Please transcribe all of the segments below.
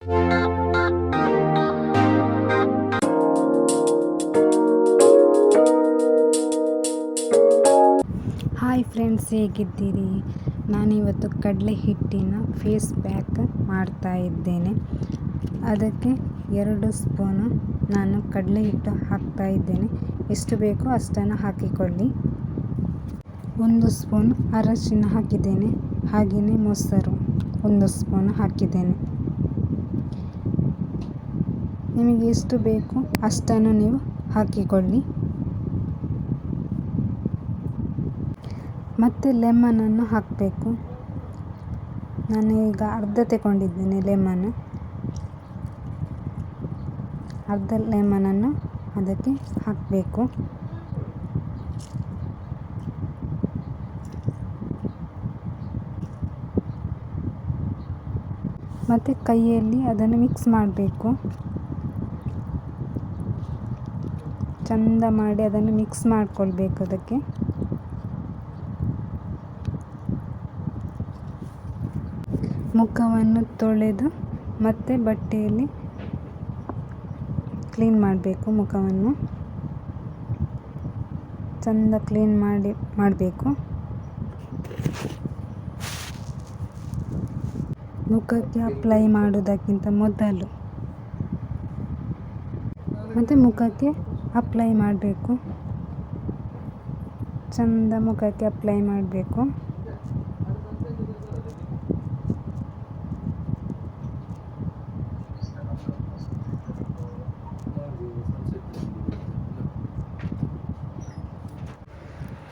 Hi friends ಹೇಗಿದ್ದೀರಿ? ನಾನಿವತ್ತು ಕಡಲೆ ಹಿಟ್ಟಿನ ಫೇಸ್ ಪ್ಯಾಕ್ ಮಾಡ್ತಾ ಇದ್ದೇನೆ. ಅದಕ್ಕೆ ಎರಡು ಸ್ಪೂನು ನಾನು ಕಡಲೆ ಹಿಟ್ಟು ಹಾಕ್ತಾ ಇದ್ದೇನೆ. ಎಷ್ಟು ಬೇಕೋ ಅಷ್ಟನ್ನು ಹಾಕಿಕೊಳ್ಳಿ. ಒಂದು ಸ್ಪೂನ್ ಅರಶಿನ ಹಾಕಿದ್ದೇನೆ. ಹಾಗೆಯೇ ಮೊಸರು ಒಂದು ಸ್ಪೂನ್ ಹಾಕಿದ್ದೇನೆ. ನಿಮಗೆ ಎಷ್ಟು ಬೇಕು ಅಷ್ಟನ್ನು ನೀವು ಹಾಕಿಕೊಳ್ಳಿ. ಮತ್ತು ಲೆಮನನ್ನು ಹಾಕಬೇಕು. ನಾನು ಈಗ ಅರ್ಧ ತಗೊಂಡಿದ್ದೇನೆ ಲೆಮನ್. ಅರ್ಧ ಲೆಮನನ್ನು ಅದಕ್ಕೆ ಹಾಕಬೇಕು. ಮತ್ತು ಕೈಯಲ್ಲಿ ಅದನ್ನು ಮಿಕ್ಸ್ ಮಾಡಬೇಕು. ಚಂದ ಮಾಡಿ ಅದನ್ನು ಮಿಕ್ಸ್ ಮಾಡಿಕೊಳ್ಬೇಕು ಅದಕ್ಕೆ. ಮುಖವನ್ನು ತೊಳೆದು ಮತ್ತೆ ಬಟ್ಟೆಯಲ್ಲಿ ಕ್ಲೀನ್ ಮಾಡಬೇಕು ಮುಖವನ್ನು. ಚಂದ ಕ್ಲೀನ್ ಮಾಡಿ, ಮಾಡಬೇಕು. ಮುಖಕ್ಕೆ ಅಪ್ಲೈ ಮಾಡುವುದಕ್ಕಿಂತ ಮೊದಲು. ಮತ್ತು ಮುಖಕ್ಕೆ ಅಪ್ಲೈ ಮಾಡಬೇಕು. ಚಂದ ಮುಖಕ್ಕೆ ಅಪ್ಲೈ ಮಾಡಬೇಕು.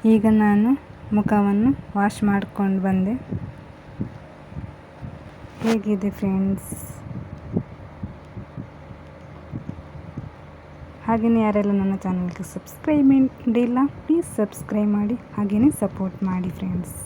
ಈಗ ನಾನು ಮುಖವನ್ನು ವಾಶ್ ಮಾಡ್ಕೊಂಡು ಬಂದೆ. ಹೇಗಿದೆ ಫ್ರೆಂಡ್ಸ್? ಹಾಗೆಯೇ ಯಾರೆಲ್ಲ ನನ್ನ ಚಾನಲ್ಗೆ ಸಬ್ಸ್ಕ್ರೈಬ್ ಮಾಡಿಲ್ಲ ಪ್ಲೀಸ್ ಸಬ್ಸ್ಕ್ರೈಬ್ ಮಾಡಿ ಹಾಗೆಯೇ ಸಪೋರ್ಟ್ ಮಾಡಿ ಫ್ರೆಂಡ್ಸ್.